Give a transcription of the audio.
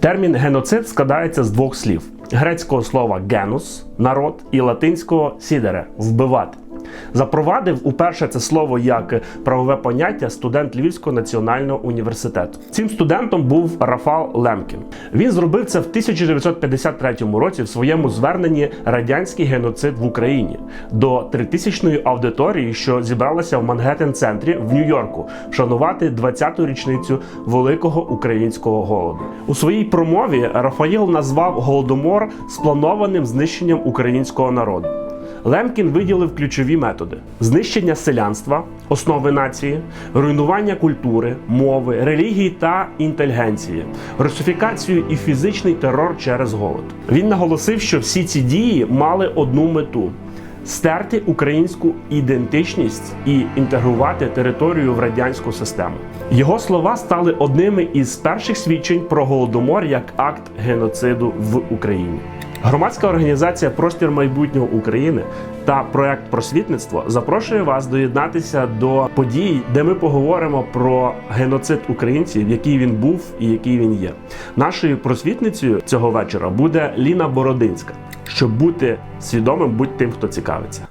Термін геноцид складається з двох слів: грецького слова генус народ і латинського сідере вбивати. Запровадив уперше це слово як правове поняття студент Львівського національного університету. Цим студентом був Рафал Лемкін. Він зробив це в 1953 році в своєму зверненні Радянський геноцид в Україні до тритисячної аудиторії, що зібралася в Мангеттен-центрі в Нью-Йорку, вшанувати 20-ту річницю великого українського голоду. У своїй промові Рафаїл назвав голодомор спланованим знищенням українського народу. Лемкін виділив ключові методи: знищення селянства, основи нації, руйнування культури, мови, релігії та інтелігенції, русифікацію і фізичний терор через голод. Він наголосив, що всі ці дії мали одну мету. Стерти українську ідентичність і інтегрувати територію в радянську систему. Його слова стали одними із перших свідчень про голодомор як акт геноциду в Україні. Громадська організація Простір майбутнього України та проект просвітництво запрошує вас доєднатися до подій, де ми поговоримо про геноцид українців, який він був і який він є. Нашою просвітницею цього вечора буде Ліна Бородинська. Щоб бути свідомим, будь тим, хто цікавиться.